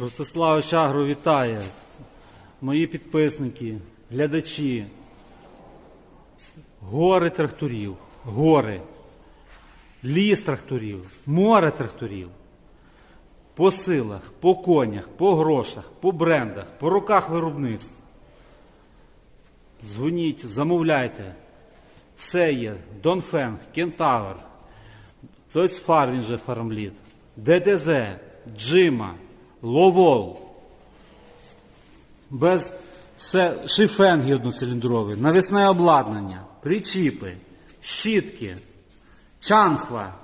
Ростислав Чагру вітає. Мої підписники, глядачі. Гори тракторів, гори, ліс тракторів, море тракторів. По силах, по конях, по грошах, по брендах, по руках виробництва. Дзвоніть, замовляйте. Все є. Донфенг, Кентавр, Дойцфар, він же фармліт, ДДЗ, Джима, Ловол. Без все шифенги одноциліндрові, навісне обладнання, причіпи, щітки, чанхва,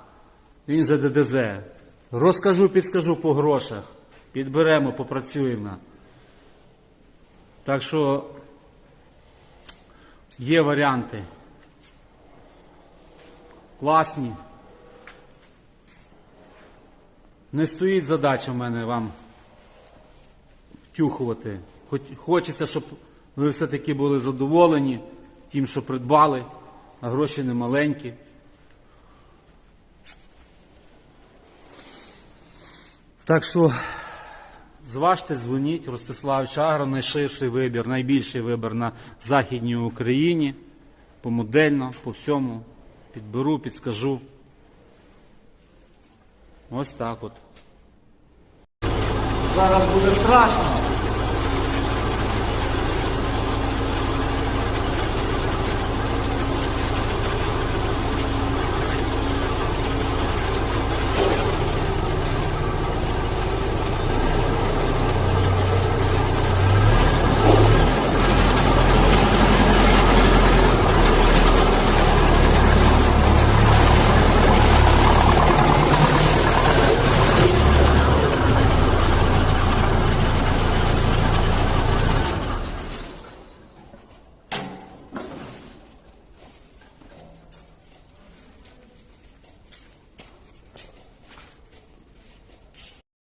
він же ДДЗ. Розкажу, підскажу по грошах. Підберемо, попрацюємо. Так що є варіанти. Класні. Не стоїть задача в мене вам втюхувати. Хоч, хочеться, щоб ви все-таки були задоволені тим, що придбали, а гроші не маленькі. Так що зважте, дзвоніть, Ростислав Чагро, найширший вибір, найбільший вибір на Західній Україні. Помодельно, по всьому. Підберу, підскажу. Ось так от. Зараз буде страшно.